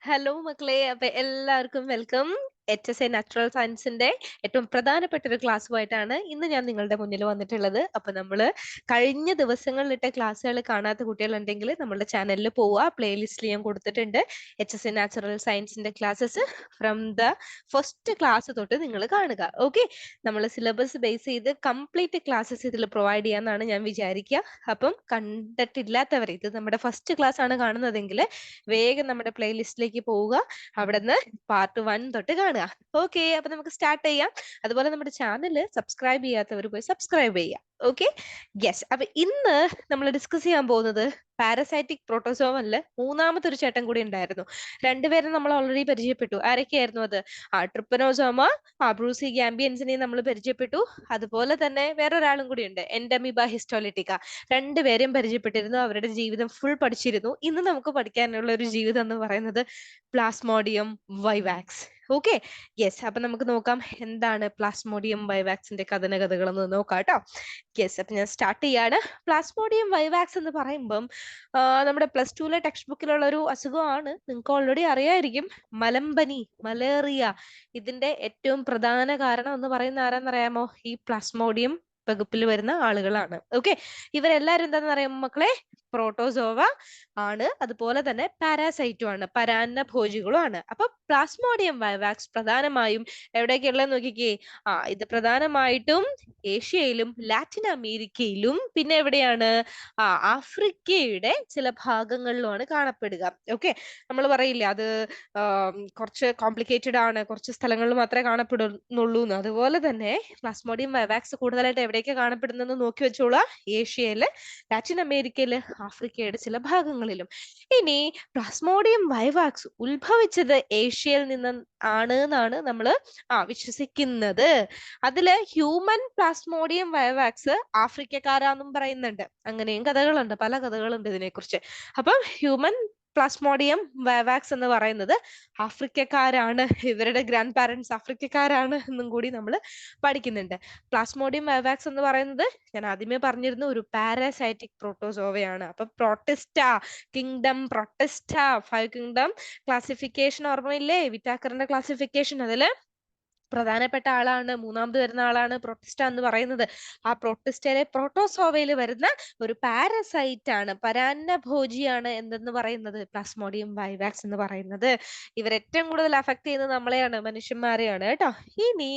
Hello മക്കളെ അപ്പൊ എല്ലാവർക്കും welcome H S A natural സയൻസിന്റെ ഏറ്റവും പ്രധാനപ്പെട്ട ഒരു ക്ലാസ്സുമായിട്ടാണ് ഇന്ന് ഞാൻ നിങ്ങളുടെ മുന്നിൽ വന്നിട്ടുള്ളത്. അപ്പൊ നമ്മൾ കഴിഞ്ഞ ദിവസങ്ങളിലിട്ട ക്ലാസ്സുകൾ കാണാത്ത കുട്ടികളുണ്ടെങ്കിൽ നമ്മുടെ ചാനലിൽ പോവുക. പ്ലേലിസ്റ്റിൽ ഞാൻ കൊടുത്തിട്ടുണ്ട് എച്ച് എസ് എ നാച്ചുറൽ സയൻസിന്റെ classes from the first class തൊട്ട് നിങ്ങൾ കാണുക. ഓക്കെ നമ്മൾ സിലബസ് ബേസ് ചെയ്ത് കംപ്ലീറ്റ് ക്ലാസ്സസ് ഇതിൽ പ്രൊവൈഡ് ചെയ്യാന്നാണ് ഞാൻ വിചാരിക്കുക. അപ്പം കണ്ടിട്ടില്ലാത്തവർ ഇത് നമ്മുടെ ഫസ്റ്റ് ക്ലാസ് ആണ് കാണുന്നതെങ്കിൽ വേഗം നമ്മുടെ പ്ലേലിസ്റ്റിലേക്ക് പോവുക. അവിടെ നിന്ന് പാർട്ട് വൺ തൊട്ട് കാണുക. ഓക്കെ അപ്പൊ നമുക്ക് സ്റ്റാർട്ട് ചെയ്യാം. അതുപോലെ നമ്മുടെ ചാനൽ സബ്സ്ക്രൈബ് ചെയ്യാത്തവർ പോയി സബ്സ്ക്രൈബ് ചെയ്യാം. ഓക്കെ? യെസ്. അപ്പൊ ഇന്ന് നമ്മൾ ഡിസ്കസ് ചെയ്യാൻ പോകുന്നത് പാരസൈറ്റിക് പ്രോട്ടോസോമല്ല മൂന്നാമത്തെ ഒരു ചേട്ടൻ കൂടി ഉണ്ടായിരുന്നു. രണ്ടുപേരും നമ്മൾ ഓൾറെഡി പരിചയപ്പെട്ടു. ആരൊക്കെയായിരുന്നു അത്? ആ ട്രിപ്പനോസോമ ആ ബ്രൂസി ഗാംബിയൻസിനെ നമ്മൾ പരിചയപ്പെട്ടു. അതുപോലെ തന്നെ വേറൊരാളും കൂടി ഉണ്ട് എൻഡമിബ ഹിസ്റ്റോലിറ്റിക്ക രണ്ടുപേരെയും പരിചയപ്പെട്ടിരുന്നു. അവരുടെ ജീവിതം ഫുൾ പഠിച്ചിരുന്നു. ഇന്ന് നമുക്ക് പഠിക്കാനുള്ള ഒരു ജീവിതം എന്ന് പറയുന്നത് പ്ലാസ്മോഡിയം വൈവാക്സ് ഓക്കെ യെസ് അപ്പൊ നമുക്ക് നോക്കാം എന്താണ് പ്ലാസ്മോഡിയം വൈവാക്സിന്റെ കഥന കഥകളെന്ന് നോക്കാം കേട്ടോ. യെസ് അപ്പൊ ഞാൻ സ്റ്റാർട്ട് ചെയ്യാണ്. പ്ലാസ്മോഡിയം വൈവാക്സ് എന്ന് പറയുമ്പം നമ്മുടെ പ്ലസ് ടുവിലെ ടെക്സ്റ്റ് ബുക്കിലുള്ള ഒരു അസുഖമാണ്. നിങ്ങൾക്ക് ഓൾറെഡി അറിയായിരിക്കും. മലമ്പനി മലേറിയ ഇതിന്റെ ഏറ്റവും പ്രധാന കാരണം എന്ന് പറയുന്ന ആരാന്നറിയാമോ? ഈ പ്ലാസ്മോഡിയം വകുപ്പിൽ വരുന്ന ആളുകളാണ്. ഓക്കെ ഇവരെല്ലാരും എന്താന്ന് അറിയാമോ മക്കളെ? പ്രോട്ടോസോവ ആണ്. അതുപോലെ തന്നെ പാരാസൈറ്റും ആണ്. പരാന്ന ഭോജികളും ആണ് അപ്പൊ പ്ലാസ്മോഡിയം വൈവാക്സ് പ്രധാനമായും എവിടെയൊക്കെയുള്ള നോക്കിക്കേ. ആ ഇത് പ്രധാനമായിട്ടും ഏഷ്യയിലും ലാറ്റിൻ അമേരിക്കയിലും പിന്നെ എവിടെയാണ്? ആ ആഫ്രിക്കയുടെ ചില ഭാഗങ്ങളിലുമാണ് കാണപ്പെടുക. ഓക്കെ നമ്മൾ പറയില്ലേ അത് കുറച്ച് കോംപ്ലിക്കേറ്റഡ് ആണ്. കുറച്ച് സ്ഥലങ്ങളിൽ മാത്രമേ കാണപ്പെടുന്നുള്ളൂ അതുപോലെ തന്നെ പ്ലാസ്മോഡിയം വൈവാക്സ് കൂടുതലായിട്ട് എവിടെയൊക്കെ കാണപ്പെടുന്നതെന്ന് നോക്കി വെച്ചോളാം. ഏഷ്യയിൽ ലാറ്റിൻ അമേരിക്കയിൽ ആഫ്രിക്കയുടെ ചില ഭാഗങ്ങളിലും. ഇനി പ്ലാസ്മോഡിയം വൈവാക്സ് ഉത്ഭവിച്ചത് ഏഷ്യയിൽ നിന്ന് ആണ് എന്നാണ് നമ്മൾ ആ വിശ്വസിക്കുന്നത്. അതിൽ ഹ്യൂമൻ പ്ലാസ്മോഡിയം വൈവാക്സ് ആഫ്രിക്കക്കാരാന്നും പറയുന്നുണ്ട്. അങ്ങനെയും കഥകളുണ്ട് പല കഥകളുണ്ട് ഇതിനെക്കുറിച്ച്. അപ്പം ഹ്യൂമൻ പ്ലാസ്മോഡിയം വാവാക്സ് എന്ന് പറയുന്നത് ആഫ്രിക്കക്കാരാണ്. ഇവരുടെ ഗ്രാൻഡ് പാരൻസ് ആഫ്രിക്കക്കാരാണ് എന്നും കൂടി നമ്മൾ പഠിക്കുന്നുണ്ട്. പ്ലാസ്മോഡിയം വാവാക്സ് എന്ന് പറയുന്നത് ഞാൻ ആദ്യമേ പറഞ്ഞിരുന്നു ഒരു പാരാസൈറ്റിക് പ്രോട്ടോസോവയാണ് അപ്പൊ protista kingdom protista five kingdom classification ഓർമ്മയില്ലേ? വിറ്റാക്കറിന്റെ ക്ലാസിഫിക്കേഷൻ അതിൽ പ്രധാനപ്പെട്ട ആളാണ് മൂന്നാമത് വരുന്ന ആളാണ് പ്രൊട്ടിസ്റ്റ എന്ന് പറയുന്നത്. ആ പ്രൊട്ടിസ്റ്റയിലെ പ്രോട്ടോസോവയിൽ വരുന്ന ഒരു പാരസൈറ്റ് ആണ് പരാന്ന ഭോജിയാണ് എന്തെന്ന് പറയുന്നത്? പ്ലാസ്മോഡിയം വൈവാക്സ് എന്ന് പറയുന്നത്. ഇവർ ഏറ്റവും കൂടുതൽ അഫക്ട് ചെയ്യുന്നത് നമ്മളെയാണ് മനുഷ്യന്മാരെയാണ്. കേട്ടോ? ഇനി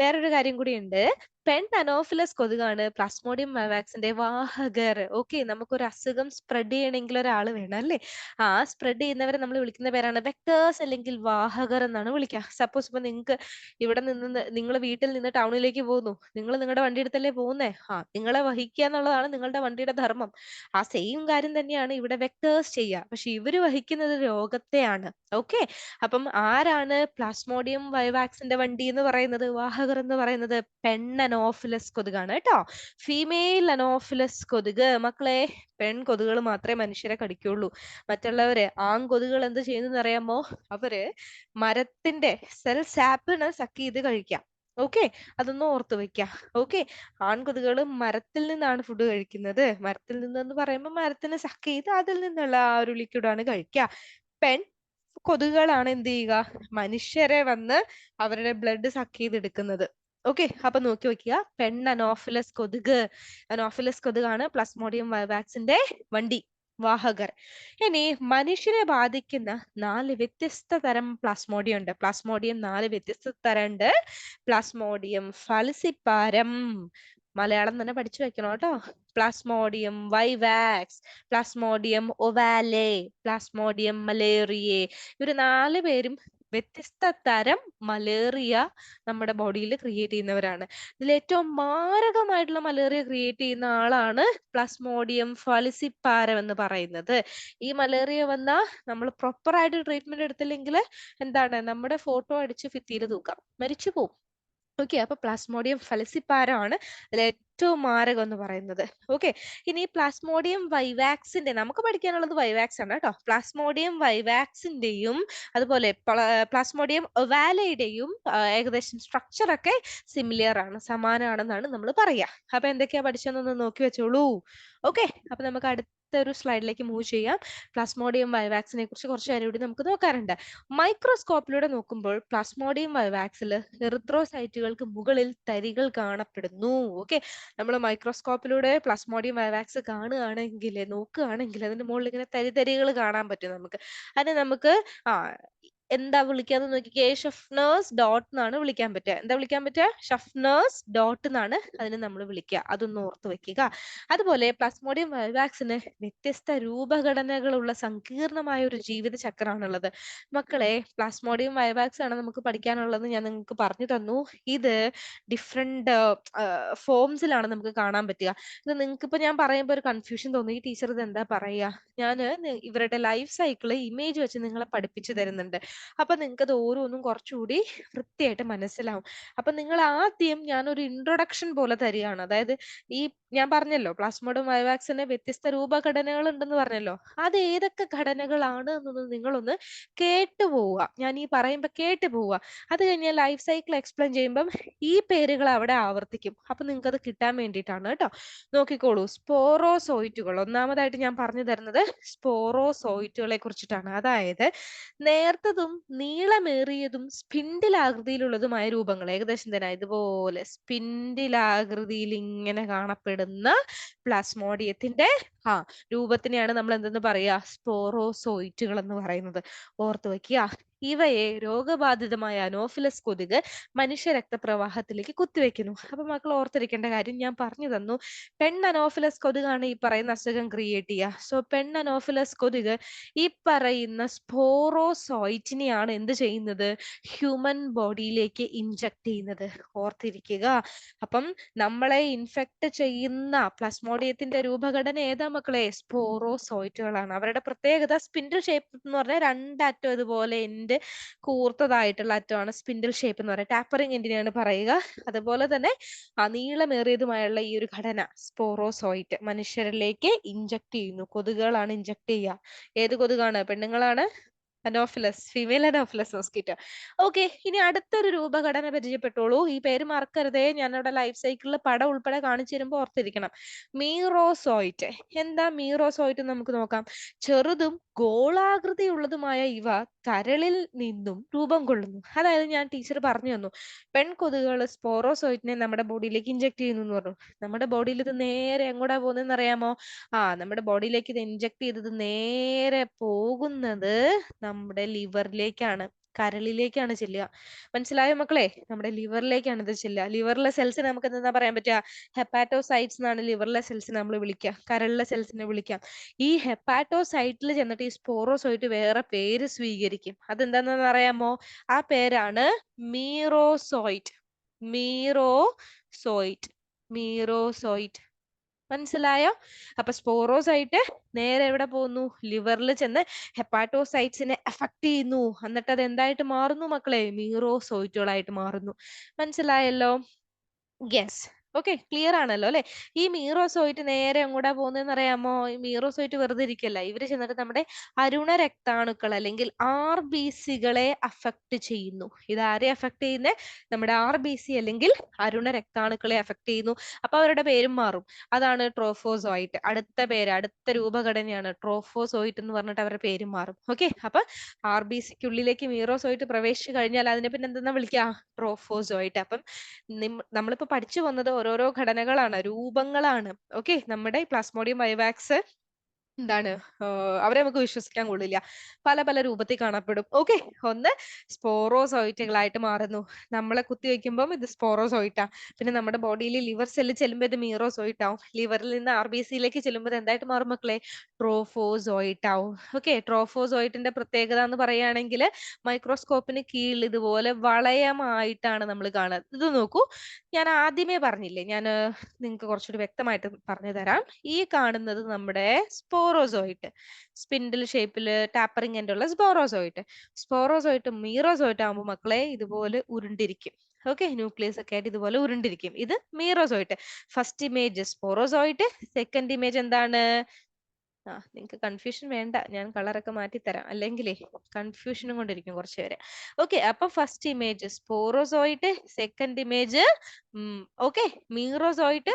വേറൊരു കാര്യം കൂടിയുണ്ട് പെൻ അനോഫിലസ് കൊതുകാണ്. പ്ലാസ്മോഡിയം വൈവാക്സിന്റെ വാഹകർ. ഓക്കെ നമുക്കൊരു അസുഖം സ്പ്രെഡ് ചെയ്യണമെങ്കിൽ ഒരാൾ വേണം അല്ലേ? ആ സ്പ്രെഡ് ചെയ്യുന്നവരെ നമ്മൾ വിളിക്കുന്ന പേരാണ് വെക്ടേഴ്സ് അല്ലെങ്കിൽ വാഹകർ എന്നാണ് വിളിക്കുക. സപ്പോസ് ഇപ്പൊ നിങ്ങൾക്ക് ഇവിടെ നിന്ന് നിങ്ങൾ വീട്ടിൽ നിന്ന് ടൗണിലേക്ക് പോകുന്നു. നിങ്ങൾ നിങ്ങളുടെ വണ്ടി എടുത്തല്ലേ പോകുന്നേ? ആ നിങ്ങളെ വഹിക്കുക എന്നുള്ളതാണ് നിങ്ങളുടെ വണ്ടിയുടെ ധർമ്മം. ആ സെയിം കാര്യം തന്നെയാണ് ഇവിടെ വെക്ടേഴ്സ് ചെയ്യുക. പക്ഷെ ഇവർ വഹിക്കുന്നത് രോഗത്തെയാണ്. ഓക്കെ അപ്പം ആരാണ് പ്ലാസ്മോഡിയം വൈവാക്സിന്റെ വണ്ടി എന്ന് പറയുന്നത്? വാഹകർ എന്ന് പറയുന്നത് പെൺ അനോഫിലസ് കൊതുകാണ് കേട്ടോ. ഫീമെയിൽ അനോഫിലസ് കൊതുക് മക്കളെ പെൺ കൊതുകുകൾ മാത്രമേ മനുഷ്യരെ കടിക്കുള്ളൂ മറ്റുള്ളവര് ആൺ കൊതുകുകൾ എന്ത് ചെയ്യുന്നു അറിയാമോ? അവർ മരത്തിന്റെ സെൽ സാപ്പിന് സക്ക് ചെയ്ത് കഴിക്കാം. ഓക്കെ അതൊന്ന് ഓർത്ത് വെക്കാം. ഓക്കെ ആൺകൊതുകൾ മരത്തിൽ നിന്നാണ് ഫുഡ് കഴിക്കുന്നത്. മരത്തിൽ നിന്നെന്ന് പറയുമ്പോൾ മരത്തിന് സക്ക് ചെയ്ത് അതിൽ നിന്നുള്ള ആ ഒരു ലിക്വിഡാണ് കഴിക്കുക പെൺ കൊതുകുകളാണ് എന്ത് ചെയ്യുക? മനുഷ്യരെ വന്ന് അവരുടെ ബ്ലഡ് സക്ക് ചെയ്തെടുക്കുന്നത്. ഓക്കെ അപ്പൊ നോക്കി വെക്കുക. പെൺ അനോഫിലസ് കൊതുക്. അനോഫിലസ് കൊതുകാണ് പ്ലസ്മോഡിയം വാക്സിന്റെ വണ്ടി വാഹകർ. ഇനി മനുഷ്യരെ ബാധിക്കുന്ന നാല് വ്യത്യസ്ത തരം പ്ലാസ്മോഡിയം ഉണ്ട്. പ്ലാസ്മോഡിയം നാല് വ്യത്യസ്ത തരം ഉണ്ട്. പ്ലാസ്മോഡിയം ഫലസിപ്പാരം മലയാളം തന്നെ പഠിച്ചു വെക്കണം കേട്ടോ. Plasmodium vivax plasmodium ovale plasmodium malariae ഇവർ നാല് പേരും വ്യത്യസ്ത തരം മലേറിയ നമ്മുടെ ബോഡിയിൽ ക്രിയേറ്റ് ചെയ്യുന്നവരാണ്. ഇതിൽ ഏറ്റവും മാരകമായിട്ടുള്ള മലേറിയ ക്രിയേറ്റ് ചെയ്യുന്ന ആളാണ് പ്ലാസ്മോഡിയം ഫാലിസിപ്പാരം എന്ന് പറയുന്നത്. ഈ മലേറിയ വന്നാൽ നമ്മൾ പ്രോപ്പർ ആയിട്ട് ട്രീറ്റ്മെന്റ് എടുത്തില്ലെങ്കിൽ എന്താണ്? നമ്മുടെ ഫോട്ടോ അടിച്ച് ഭിത്തിയിൽ തൂക്കാം. മരിച്ചു പോകും ഓക്കെ അപ്പൊ പ്ലാസ്മോഡിയം ഫലസിപ്പാരമാണ് ഏറ്റവും മാരകം എന്ന് പറയുന്നത്. ഓക്കെ ഇനി പ്ലാസ്മോഡിയം വൈവാക്സിന്റെ നമുക്ക് പഠിക്കാനുള്ളത് വൈവാക്സ് ആണ് കേട്ടോ. പ്ലാസ്മോഡിയം വൈവാക്സിന്റെയും അതുപോലെ പ്ലാസ്മോഡിയം ഒവാലയുടെയും ഏകദേശം സ്ട്രക്ചർ ഒക്കെ സിമിലിയർ ആണ് സമാനമാണെന്നാണ് നമ്മൾ പറയാ. അപ്പൊ എന്തൊക്കെയാ പഠിച്ചതെന്നൊന്ന് നോക്കി വെച്ചോളൂ. ഓക്കെ അപ്പൊ നമുക്ക് അടുത്ത ഒരു സ്ലൈഡിലേക്ക് മൂവ് ചെയ്യാം. പ്ലാസ്മോഡിയം വൈവാക്സിനെ കുറിച്ച് കുറച്ച് കാര്യം കൂടി നമുക്ക് നോക്കാറുണ്ട് മൈക്രോസ്കോപ്പിലൂടെ നോക്കുമ്പോൾ പ്ലാസ്മോഡിയം വൈവാക്സിൽ എറിത്രോസൈറ്റുകൾക്ക് മുകളിൽ തരികൾ കാണപ്പെടുന്നു. ഓക്കെ നമ്മൾ മൈക്രോസ്കോപ്പിലൂടെ പ്ലാസ്മോഡിയം വൈവാക്സ് കാണുകയാണെങ്കിൽ നോക്കുകയാണെങ്കിൽ അതിന്റെ മുകളിൽ ഇങ്ങനെ തരിതരികൾ കാണാൻ പറ്റും നമുക്ക്. അതിന് നമുക്ക് ആ എന്താ വിളിക്കാന്ന് നോക്കിക്കേ ഷഫ്നേഴ്സ് ഡോട്ട് എന്നാണ് വിളിക്കാൻ പറ്റുക. എന്താ വിളിക്കാൻ പറ്റുക? ഷഫ്നേഴ്സ് ഡോട്ട് എന്നാണ് അതിന് നമ്മൾ വിളിക്കുക. അതൊന്ന് ഓർത്ത് വെക്കുക. അതുപോലെ പ്ലാസ്മോഡിയം വൈവാക്സിന് വ്യത്യസ്ത രൂപഘടനകളുള്ള സങ്കീർണമായ ഒരു ജീവിത ചക്രമാണുള്ളത്. മക്കളെ പ്ലാസ്മോഡിയം വൈവാക്സ് ആണ് നമുക്ക് പഠിക്കാനുള്ളത് ഞാൻ നിങ്ങൾക്ക് പറഞ്ഞു തന്നു. ഇത് ഡിഫറെന്റ് ഫോംസിലാണ് നമുക്ക് കാണാൻ പറ്റുക. ഇത് നിങ്ങൾക്ക് ഇപ്പൊ ഞാൻ പറയുമ്പോൾ ഒരു കൺഫ്യൂഷൻ തോന്നി. ഈ ടീച്ചർ ഇത് എന്താ പറയുക ഞാൻ ഇവരുടെ ലൈഫ് സൈക്കിൾ ഇമേജ് വെച്ച് നിങ്ങളെ പഠിപ്പിച്ചു തരുന്നുണ്ട്. അപ്പൊ നിങ്ങൾക്ക് അത് ഓരോന്നും കുറച്ചുകൂടി വൃത്തിയായിട്ട് മനസ്സിലാവും. അപ്പൊ നിങ്ങൾ ആദ്യം ഞാനൊരു ഇൻട്രൊഡക്ഷൻ പോലെ തരികയാണ്. അതായത് ഈ ഞാൻ പറഞ്ഞല്ലോ പ്ലാസ്മോഡും വൈവാക്സിന് വ്യത്യസ്ത രൂപഘടനകൾ ഉണ്ടെന്ന് പറഞ്ഞല്ലോ. അത് ഏതൊക്കെ ഘടനകളാണ് എന്നൊന്ന് നിങ്ങളൊന്ന് കേട്ടു പോവുക. ഞാൻ ഈ പറയുമ്പോ കേട്ടു പോവുക. അത് കഴിഞ്ഞാൽ ലൈഫ് സൈക്കിൾ എക്സ്പ്ലെയിൻ ചെയ്യുമ്പം ഈ പേരുകൾ അവിടെ ആവർത്തിക്കും. അപ്പൊ നിങ്ങൾക്ക് അത് കിട്ടാൻ വേണ്ടിയിട്ടാണ് കേട്ടോ. നോക്കിക്കോളൂ. സ്പോറോസോയിറ്റുകൾ. ഒന്നാമതായിട്ട് ഞാൻ പറഞ്ഞു തരുന്നത് സ്പോറോസോയിറ്റുകളെ കുറിച്ചിട്ടാണ്. അതായത് നേർത്തതും നീളമേറിയതും സ്പിൻഡിൽ ആകൃതിയിലുള്ളതുമായ രൂപങ്ങൾ. ഏകദേശം തന്നെ ഇതുപോലെ സ്പിൻഡിൽ ആകൃതിയിൽ ഇങ്ങനെ കാണപ്പെടുന്ന പ്ലാസ്മോഡിയത്തിന്റെ ആ രൂപത്തിനെയാണ് നമ്മൾ എന്തെന്ന് പറയാ സ്പോറോസോയിറ്റുകൾ എന്ന് പറയുന്നത്. ഓർത്തു വെക്കുക ഇവയെ രോഗബാധിതമായ അനോഫിലസ് കൊതുക് മനുഷ്യ രക്തപ്രവാഹത്തിലേക്ക് കുത്തിവെക്കുന്നു. അപ്പൊ മക്കൾ ഓർത്തിരിക്കേണ്ട കാര്യം ഞാൻ പറഞ്ഞു തന്നു. പെൺ അനോഫിലസ് കൊതുകാണ് ഈ പറയുന്ന അസുഖം ക്രിയേറ്റ് ചെയ്യുക. സോ പെൺ അനോഫിലസ് കൊതുക് ഈ പറയുന്ന സ്പോറോസോയിറ്റിനെയാണ് എന്ത് ചെയ്യുന്നത്? ഹ്യൂമൻ ബോഡിയിലേക്ക് ഇൻജക്ട് ചെയ്യുന്നത്. ഓർത്തിരിക്കുക. അപ്പം നമ്മളെ ഇൻഫെക്ട് ചെയ്യുന്ന പ്ലസ്മോഡിയത്തിന്റെ രൂപഘടന ഏതാ മക്കളെ? സ്പോറോസോയിറ്റുകളാണ്. അവരുടെ പ്രത്യേകത സ്പിൻഡിൽ ഷേപ്പ് എന്ന് പറഞ്ഞാൽ രണ്ടറ്റം ഇതുപോലെ എൻഡ് കൂർത്തതായിട്ടുള്ള അറ്റമാണ് സ്പിൻഡിൽ ഷേപ്പ് എന്ന് പറയുന്നത്. ടാപ്പറിംഗ് എന്തിനാണ് പറയുക? അതുപോലെ തന്നെ ആ നീളമേറിയതുമായുള്ള ഈ ഒരു ഘടന സ്പോറോസോയിറ്റ് മനുഷ്യരിലേക്ക് ഇഞ്ചക്ട് ചെയ്യുന്നു. കൊതുകുകളാണ് ഇഞ്ചക്ട് ചെയ്യുക. ഏത് കൊതുകാണ്? പെണ്ണുങ്ങളാണ്? Anopheles female anopheles mosquito okay ഇനി അടുത്തൊരു രൂപഘടന പരിചയപ്പെട്ടോളൂ. ഈ പേര് മറക്കരുതേ. ഞാൻ അവിടെ ലൈഫ് സൈക്കിളിൽ പടം ഉൾപ്പെടെ കാണിച്ചു തരുമ്പോൾ ഓർത്തിരിക്കണം. മീറോസോയിറ്റ്. എന്താ മീറോസോയിറ്റ് നമുക്ക് നോക്കാം. ചെറുതും ഗോളാകൃതിയുള്ളതുമായ ഇവ കരളിൽ നിന്നും രൂപം കൊള്ളുന്നു. അതായത് ഞാൻ ടീച്ചർ പറഞ്ഞു തന്നു. പെൺകൊതുകുകൾ സ്പോറോസോയിറ്റിനെ നമ്മുടെ ബോഡിയിലേക്ക് ഇഞ്ചക്ട് ചെയ്യുന്നു എന്ന് പറഞ്ഞു. നമ്മുടെ ബോഡിയിൽ ഇത് നേരെ എങ്ങോട്ടാ പോകുന്നതെന്ന് അറിയാമോ ആ നമ്മുടെ ബോഡിയിലേക്ക് ഇത് ഇഞ്ചക്ട് ചെയ്തത് നേരെ പോകുന്നത് നമ്മുടെ ലിവറിലേക്കാണ് കരളിലേക്കാണ് ചെല്ലുക. മനസ്സിലായോ മക്കളെ? നമ്മുടെ ലിവറിലേക്കാണ് ഇത് ചെല്ലുക. ലിവറിലെ സെൽസിനെ നമുക്ക് എന്താ പറയാൻ പറ്റുക? ഹെപ്പാറ്റോസൈറ്റ്സ് എന്നാണ് ലിവറിലെ സെൽസിനെ നമ്മൾ വിളിക്കുക. കരളിലെ സെൽസിനെ വിളിക്കാം ഈ ഹെപ്പാറ്റോസൈറ്റിൽ ചെന്നിട്ട് ഈ സ്പോറോസോയിറ്റ് വേറെ പേര് സ്വീകരിക്കും. അതെന്താണെന്ന് അറിയാമോ? ആ പേരാണ് മീറോസോയിറ്റ്. മീറോസോയിറ്റ്. മീറോസോയിറ്റ്. മനസ്സിലായോ? അപ്പൊ സ്പോറോസ് ആയിട്ട് നേരെ എവിടെ പോകുന്നു? ലിവറിൽ ചെന്ന് ഹെപ്പാറ്റോസൈറ്റ്സിനെ എഫക്ട് ചെയ്യുന്നു. എന്നിട്ട് അത് എന്തായിട്ട് മാറുന്നു മക്കളെ? മീറോസോയിറ്റുകളായിട്ട് മാറുന്നു. മനസ്സിലായല്ലോ? യെസ് ഓക്കെ ക്ലിയർ ആണല്ലോ അല്ലെ? ഈ മീറോസോയിറ്റ് നേരെ എങ്ങോട്ടാ പോകുന്നതെന്ന് അറിയാമോ ഈ മീറോസോയിറ്റ് വെറുതെ ഇരിക്കല്ല. ഇവർ ചെന്നിട്ട് നമ്മുടെ അരുണ രക്താണുക്കൾ അല്ലെങ്കിൽ ആർ ബി സികളെ അഫക്ട് ചെയ്യുന്നു. ഇത് ആരെ അഫക്ട് ചെയ്യുന്നത് നമ്മുടെ ആർ ബി സി അല്ലെങ്കിൽ അരുണ രക്താണുക്കളെ അഫക്ട് ചെയ്യുന്നു. അപ്പൊ അവരുടെ പേരും മാറും. അതാണ് ട്രോഫോസോയിറ്റ് അടുത്ത പേര് അടുത്ത രൂപഘടനയാണ് ട്രോഫോസോയിറ്റ് എന്ന് പറഞ്ഞിട്ട് അവരുടെ പേരും മാറും. ഓക്കെ അപ്പൊ ആർ ബി സിക്കുള്ളിലേക്ക് മീറോസോയിറ്റ് പ്രവേശിച്ചു കഴിഞ്ഞാൽ അതിനെ പിന്നെ എന്താ വിളിക്കുക ട്രോഫോസോയിറ്റ് അപ്പം നമ്മളിപ്പോ പഠിച്ചു വന്നത് ഓരോരോ ഘടനകളാണ് രൂപങ്ങളാണ്. ഓക്കെ നമ്മുടെ പ്ലാസ്മോഡിയം വൈവാക്സ് എന്താണ്? അവരെ നമുക്ക് വിശ്വസിക്കാൻ കൊള്ളില്ല. പല പല രൂപത്തിൽ കാണപ്പെടും. ഓക്കെ ഒന്ന് സ്പോറോസോയിറ്റുകളായിട്ട് മാറുന്നു. നമ്മളെ കുത്തി വെക്കുമ്പോൾ ഇത് സ്പോറോസോയിറ്റാ. പിന്നെ നമ്മുടെ ബോഡിയിൽ ലിവർ സെല്ല് ചെല്ലുമ്പോൾ ഇത് മീറോസോയിറ്റ് ലിവറിൽ നിന്ന് ആർ ബി സിയിലേക്ക് ചെല്ലുമ്പോൾ എന്തായിട്ട് മാറും മക്കളെ? ട്രോഫോസോയിറ്റ് ഓക്കെ ട്രോഫോസോയിറ്റിന്റെ പ്രത്യേകത എന്ന് പറയുകയാണെങ്കിൽ മൈക്രോസ്കോപ്പിന് കീഴിൽ ഇതുപോലെ വളയമായിട്ടാണ് നമ്മൾ കാണുക. ഇത് നോക്കൂ. ഞാൻ ആദ്യമേ പറഞ്ഞില്ലേ ഞാൻ നിങ്ങൾക്ക് കുറച്ചുകൂടി വ്യക്തമായിട്ട് പറഞ്ഞു തരാം ഈ കാണുന്നത് നമ്മുടെ സ്പോറോസോയിറ്റ് സ്പിൻഡിൽ ഷേപ്പിൽ ടാപ്പറിംഗ് എന്റെ ഉള്ള സ്പോറോസോയിറ്റ് സ്പോറോസോയിറ്റ് മീറോസോയിറ്റ് ആകുമ്പോൾ മക്കളെ ഇതുപോലെ ഉരുണ്ടിരിക്കും. ഓക്കെ? ന്യൂക്ലിയസ് ഒക്കെ ആയിട്ട് ഇതുപോലെ ഉരുണ്ടിരിക്കും. ഇത് merozoite first image sporozoite second image എന്താണ്? ആ നിങ്ങൾക്ക് കൺഫ്യൂഷൻ വേണ്ട. ഞാൻ കളറൊക്കെ മാറ്റി തരാം അല്ലെങ്കിലേ കൺഫ്യൂഷനും കൊണ്ടിരിക്കും കുറച്ച് പേര്. ഓക്കെ അപ്പൊ first image sporozoite second image okay merozoite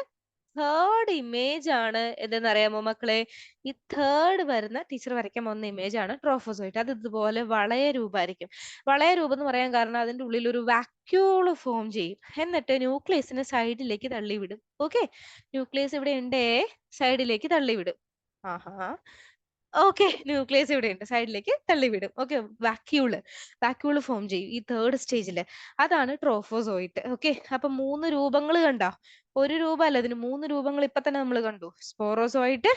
third image ആണ് എന്തെന്നറിയാമോ മക്കളെ? ഈ തേർഡ് വരുന്ന ടീച്ചർ വരയ്ക്കാൻ പോകുന്ന ഇമേജ് ആണ് ട്രോഫോസോയിറ്റ് അത് ഇതുപോലെ വളയ രൂപമായിരിക്കും. വളയ രൂപം എന്ന് പറയാൻ കാരണം അതിന്റെ ഉള്ളിൽ ഒരു വാക്യൂൾ ഫോം ചെയ്യും. എന്നിട്ട് ന്യൂക്ലിയസിനെ സൈഡിലേക്ക് തള്ളിവിടും. ഓക്കെ ന്യൂക്ലിയസ് ഇവിടെ ഉണ്ടേ? സൈഡിലേക്ക് തള്ളിവിടും. ആഹാ. ഓക്കെ. ന്യൂക്ലിയസ് ഇവിടെ ഉണ്ട്. സൈഡിലേക്ക് തള്ളിവിടും. ഓക്കെ. വാക്യൂൾ. വാക്യൂൾ ഫോം ചെയ്യും. ഈ തേർഡ് സ്റ്റേജിൽ അതാണ് ട്രോഫോസോയിറ്റ് ഓക്കെ. അപ്പൊ മൂന്ന് രൂപങ്ങൾ കണ്ടോ? ഒരു രൂപമല്ല അതിന് മൂന്ന് രൂപങ്ങൾ ഇപ്പൊ തന്നെ നമ്മൾ കണ്ടു. സ്പോറോസോയിറ്റ്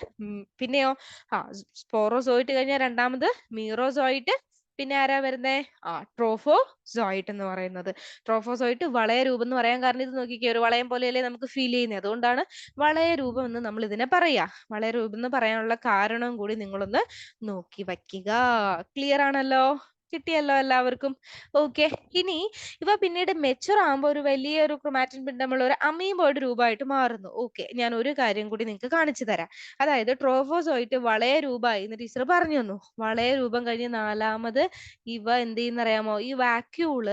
പിന്നെയോ? ആ സ്പോറോസോയിറ്റ് കഴിഞ്ഞാൽ രണ്ടാമത് മീറോസോയിറ്റ് പിന്നെ ആരാ വരുന്നേ? ആ ട്രോഫോസോയിറ്റ് എന്ന് പറയുന്നത്. ട്രോഫോസോയിറ്റ് വളയ രൂപം എന്ന് പറയാൻ കാരണം ഇത് നോക്കിക്കേ ഒരു വളയം പോലെയല്ലേ നമുക്ക് ഫീൽ ചെയ്യുന്നത് അതുകൊണ്ടാണ് വളയ രൂപം എന്ന് നമ്മൾ ഇതിനെ പറയാ. വളയ രൂപം എന്ന് പറയാനുള്ള കാരണവും കൂടി നിങ്ങളൊന്ന് നോക്കി വയ്ക്കുക. ക്ലിയർ ആണല്ലോ? കിട്ടിയല്ലോ എല്ലാവർക്കും. ഓക്കെ. ഇനി ഇവ പിന്നീട് മെച്ചുർ ആകുമ്പോൾ ഒരു വലിയൊരു ക്രൊമാറ്റിൻ പിണ്ടമുള്ള ഒരു അമീബോയുടെ രൂപമായിട്ട് മാറുന്നു. ഓക്കെ. ഞാൻ ഒരു കാര്യം കൂടി നിങ്ങൾക്ക് കാണിച്ചു തരാം. അതായത് ട്രോഫോസോയിട്ട് വളയ രൂപമായി എന്ന് ടീച്ചർ പറഞ്ഞു തന്നു. വളയ രൂപം കഴിഞ്ഞ് നാലാമത് ഇവ എന്ത് ചെയ്യുന്ന അറിയാമോ ഈ വാക്യൂൾ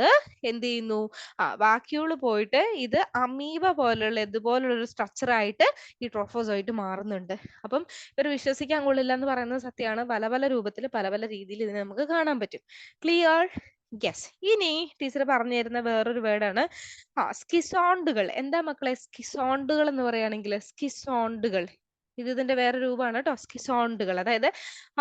എന്ത് ചെയ്യുന്നു? ആ വാക്യൂൾ പോയിട്ട് ഇത് അമീബ പോലുള്ള ഇതുപോലുള്ള ഒരു സ്ട്രക്ചർ ആയിട്ട് ഈ ട്രോഫോസോയിട്ട് മാറുന്നുണ്ട്. അപ്പം ഇവർ വിശ്വസിക്കാൻ കൊള്ളില്ല എന്ന് പറയുന്നത് സത്യമാണ്. പല പല രൂപത്തിൽ പല പല രീതിയിൽ ഇതിനെ നമുക്ക് കാണാൻ പറ്റും. ക്ലിയർ യെസ് ഇനി ടീച്ചർ പറഞ്ഞു തരുന്ന വേറൊരു വേർഡാണ് ആ സ്കിസോണ്ടുകൾ എന്താ മക്കളെ? സ്കിസോണ്ടുകൾ എന്ന് പറയുകയാണെങ്കിൽ സ്കിസോണ്ടുകൾ ഇത് ഇതിന്റെ വേറെ രൂപമാണ് ടോസ്കിസോണ്ടുകൾ സ്കിസോണ്ടുകൾ അതായത്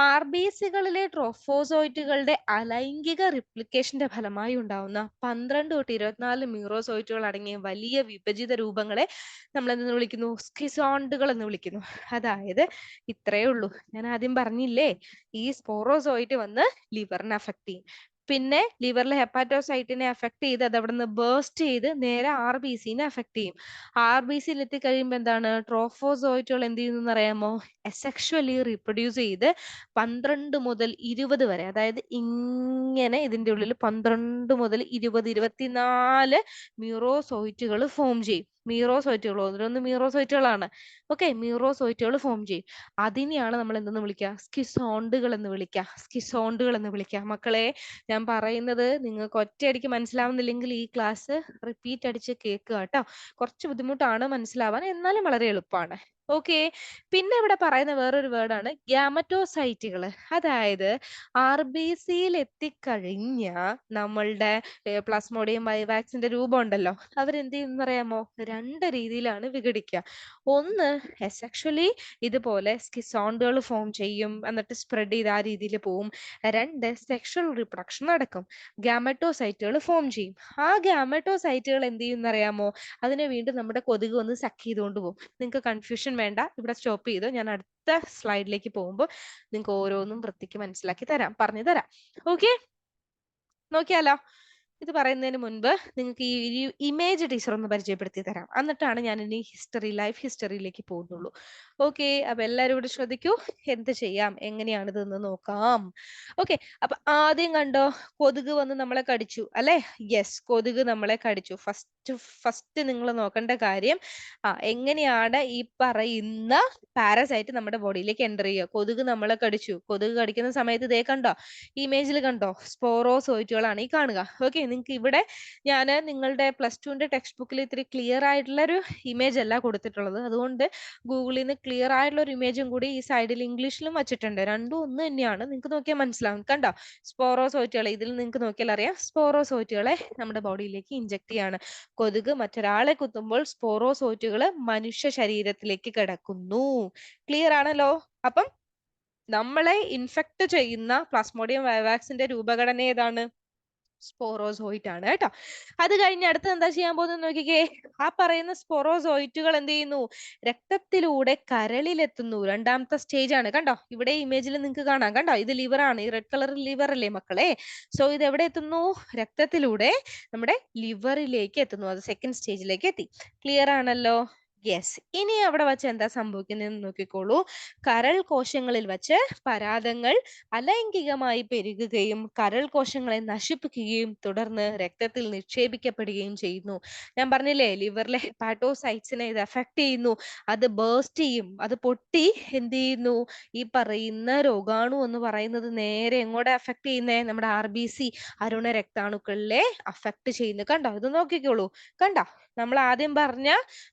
ആർബിസികളിലെ ട്രോഫോസോയിറ്റുകളുടെ അലൈംഗിക റിപ്ലിക്കേഷന്റെ ഫലമായി ഉണ്ടാവുന്ന പന്ത്രണ്ട് തൊട്ട് ഇരുപത്തിനാല് മ്യൂറോസോയിറ്റുകൾ അടങ്ങിയ വലിയ വിഭജിത രൂപങ്ങളെ നമ്മൾ എന്തെന്ന് വിളിക്കുന്നു? സ്കിസോണ്ടുകൾ എന്ന് വിളിക്കുന്നു. അതായത് ഇത്രയേ ഉള്ളൂ. ഞാൻ ആദ്യം പറഞ്ഞില്ലേ? ഈ സ്പോറോസോയിറ്റ് വന്ന് ലിവറിനെ അഫക്ട് ചെയ്യും. പിന്നെ ലിവറിലെ ഹെപ്പാറ്റോസൈറ്റിനെ അഫക്ട് ചെയ്ത് അത് അവിടെ നിന്ന് ബേസ്റ്റ് ചെയ്ത് നേരെ ആർ ബി സിനെ അഫക്ട് ചെയ്യും. ആർ ബി സിയിൽ എത്തിക്കഴിയുമ്പോൾ എന്താണ്? ട്രോഫോസോയിറ്റുകൾ എന്ത് ചെയ്യുന്നു അറിയാമോ എസെക്ച്വലി റീപ്രൊഡ്യൂസ് ചെയ്ത് പന്ത്രണ്ട് മുതൽ ഇരുപത് വരെ അതായത് ഇങ്ങനെ ഇതിന്റെ ഉള്ളിൽ പന്ത്രണ്ട് മുതൽ ഇരുപത് ഇരുപത്തിനാല് മ്യൂറോസോയിറ്റുകൾ ഫോം ചെയ്യും. മീറോസോയിറ്റുകൾ ഓരോന്ന് മീറോസോയിറ്റുകളാണ് ഓക്കെ മീറോസോയിറ്റുകൾ ഫോം ചെയ്യും. അതിനെയാണ് നമ്മൾ എന്തെന്ന് വിളിക്കുക? സ്കിസോണ്ടുകൾ എന്ന് വിളിക്കുക. സ്കിസോണ്ടുകൾ എന്ന് വിളിക്കുക. മക്കളെ ഞാൻ പറയുന്നത് നിങ്ങൾക്ക് ഒറ്റയടിക്ക് മനസ്സിലാവുന്നില്ലെങ്കിൽ ഈ ക്ലാസ് റിപ്പീറ്റ് അടിച്ച് കേൾക്കുക കേട്ടോ. കുറച്ച് ബുദ്ധിമുട്ടാണ് മനസ്സിലാവാൻ. എന്നാലും വളരെ എളുപ്പമാണ്. ഓക്കെ. പിന്നെ ഇവിടെ പറയുന്ന വേറൊരു വേർഡാണ് ഗ്യാമറ്റോസൈറ്റുകൾ അതായത് ആർ ബി സിയിൽ എത്തിക്കഴിഞ്ഞ നമ്മളുടെ പ്ലാസ്മോഡിയം രൂപം ഉണ്ടല്ലോ അവരെന്ത് ചെയ്യുന്ന അറിയാമോ? രണ്ട് രീതിയിലാണ് വിഘടിക്കുക. ഒന്ന് എസെക്ഷലി ഇതുപോലെ സ്കിസോണ്ടുകൾ ഫോം ചെയ്യും എന്നിട്ട് സ്പ്രെഡ് ചെയ്ത് ആ രീതിയിൽ പോവും. രണ്ട് സെക്ഷൽ റിപ്രൊഡക്ഷൻ നടക്കും. ഗ്യാമറ്റോസൈറ്റുകൾ ഫോം ചെയ്യും. ആ ഗ്യാമറ്റോസൈറ്റുകൾ എന്ത് ചെയ്യുന്നറിയാമോ അതിനെ വീണ്ടും നമ്മുടെ കൊതുക് വന്ന് സക്ക് ചെയ്തുകൊണ്ട് പോകും. നിങ്ങൾക്ക് കൺഫ്യൂഷൻ വേണ്ട. ഇവിടെ സ്റ്റോപ്പ് ചെയ്തു ഞാൻ അടുത്ത സ്ലൈഡിലേക്ക് പോകുമ്പോൾ നിങ്ങൾക്ക് ഓരോന്നും വൃത്തിക്ക് മനസ്സിലാക്കി തരാം. പറഞ്ഞു തരാം ഓക്കെ? നോക്കിയാലോ? ഇത് പറയുന്നതിന് മുൻപ് നിങ്ങൾക്ക് ഈ ഒരു ഇമേജ് ടീച്ചർ ഒന്ന് പരിചയപ്പെടുത്തി തരാം. എന്നിട്ടാണ് ഞാൻ ഇനി ഹിസ്റ്ററി ലൈഫ് ഹിസ്റ്ററിയിലേക്ക് പോകുന്നുള്ളൂ. ഓക്കെ അപ്പൊ എല്ലാവരും ഇവിടെ ശ്രദ്ധിക്കൂ. എന്ത് ചെയ്യാം? എങ്ങനെയാണ് ഇതെന്ന് നോക്കാം. ഓക്കെ അപ്പൊ ആദ്യം കണ്ടോ? കൊതുക് വന്ന് നമ്മളെ കടിച്ചു അല്ലെ? യെസ് കൊതുക് നമ്മളെ കടിച്ചു. ഫസ്റ്റ് ഫസ്റ്റ് നിങ്ങൾ നോക്കേണ്ട കാര്യം ആ എങ്ങനെയാണ് ഈ പറയുന്ന പാരസൈറ്റ് നമ്മുടെ ബോഡിയിലേക്ക് എന്റർ ചെയ്യുക? കൊതുക് നമ്മളെ കടിച്ചു. കൊതുക് കടിക്കുന്ന സമയത്ത് ഇതേ കണ്ടോ? ഇമേജിൽ കണ്ടോ? സ്പോറോസോയിറ്റുകളാണ് ഈ കാണുക. ഓക്കെ നിങ്ങൾക്ക് ഇവിടെ ഞാൻ നിങ്ങളുടെ പ്ലസ് ടുവിന്റെ ടെക്സ്റ്റ് ബുക്കിൽ ഇത്തിരി ക്ലിയർ ആയിട്ടുള്ള ഒരു ഇമേജ് അല്ല കൊടുത്തിട്ടുള്ളത്. അതുകൊണ്ട് ഗൂഗിളിൽ നിന്ന് ക്ലിയർ ആയിട്ടുള്ള ഒരു ഇമേജും കൂടി ഈ സൈഡിൽ ഇംഗ്ലീഷിലും വെച്ചിട്ടുണ്ട്. രണ്ടും ഒന്ന് തന്നെയാണ്. നിങ്ങൾക്ക് നോക്കിയാൽ മനസ്സിലാവും. കണ്ടോ? സ്പോറോസോയിറ്റുകളെ ഇതിൽ നിങ്ങൾക്ക് നോക്കിയാൽ അറിയാം. സ്പോറോസോയിറ്റുകളെ നമ്മുടെ ബോഡിയിലേക്ക് ഇഞ്ചക്ട് ചെയ്യാണ്. കൊതുക് മറ്റൊരാളെ കുത്തുമ്പോൾ സ്പോറോസോറ്റുകൾ മനുഷ്യ ശരീരത്തിലേക്ക് കിടക്കുന്നു. ക്ലിയർ ആണല്ലോ? അപ്പം നമ്മളെ ഇൻഫെക്ട് ചെയ്യുന്ന പ്ലാസ്മോഡിയം വൈവാക്സിന്റെ രൂപഘടന ഏതാണ്? സ്പോറോസോയിറ്റ് ആണ് കേട്ടോ. അത് കഴിഞ്ഞ് അടുത്ത് എന്താ ചെയ്യാൻ പോകുന്നത് നോക്കിക്കേ. ആ പറയുന്ന സ്പോറോസോയിറ്റുകൾ എന്ത് ചെയ്യുന്നു? രക്തത്തിലൂടെ കരളിലെത്തുന്നു. രണ്ടാമത്തെ സ്റ്റേജ് ആണ്. കണ്ടോ? ഇവിടെ ഇമേജിൽ നിങ്ങൾക്ക് കാണാം. കണ്ടോ? ഇത് ലിവർ ആണ്. ഈ റെഡ് കളർ ലിവർ അല്ലേ മക്കളെ? സോ ഇത് എവിടെ എത്തുന്നു? രക്തത്തിലൂടെ നമ്മുടെ ലിവറിലേക്ക് എത്തുന്നു. അത് സെക്കൻഡ് സ്റ്റേജിലേക്ക് എത്തി. ക്ലിയർ ആണല്ലോ? യെസ് ഇനി അവിടെ വച്ച് എന്താ സംഭവിക്കുന്നതെന്ന് നോക്കിക്കോളൂ. കരൾ കോശങ്ങളിൽ വച്ച് പരാതങ്ങൾ അലൈംഗികമായി പെരുകുകയും കരൾ കോശങ്ങളെ നശിപ്പിക്കുകയും തുടർന്ന് രക്തത്തിൽ നിക്ഷേപിക്കപ്പെടുകയും ചെയ്യുന്നു. ഞാൻ പറഞ്ഞില്ലേ ലിവറിലെ ഹെപ്പാറ്റോസൈറ്റ്സിനെ ഇത് എഫക്ട് ചെയ്യുന്നു. അത് ബേസ്റ്റ് ചെയ്യും. അത് പൊട്ടി എന്ത് ചെയ്യുന്നു? ഈ പറയുന്ന രോഗാണു എന്ന് പറയുന്നത് നേരെ എങ്ങോട്ട് എഫക്ട് ചെയ്യുന്നേ? നമ്മുടെ ആർ ബി സി അരുണ രക്താണുക്കളിലെ അഫക്ട് ചെയ്യുന്നു. കണ്ടോ? ഇത് നോക്കിക്കോളൂ. കണ്ടോ? നമ്മൾ ആദ്യം പറഞ്ഞ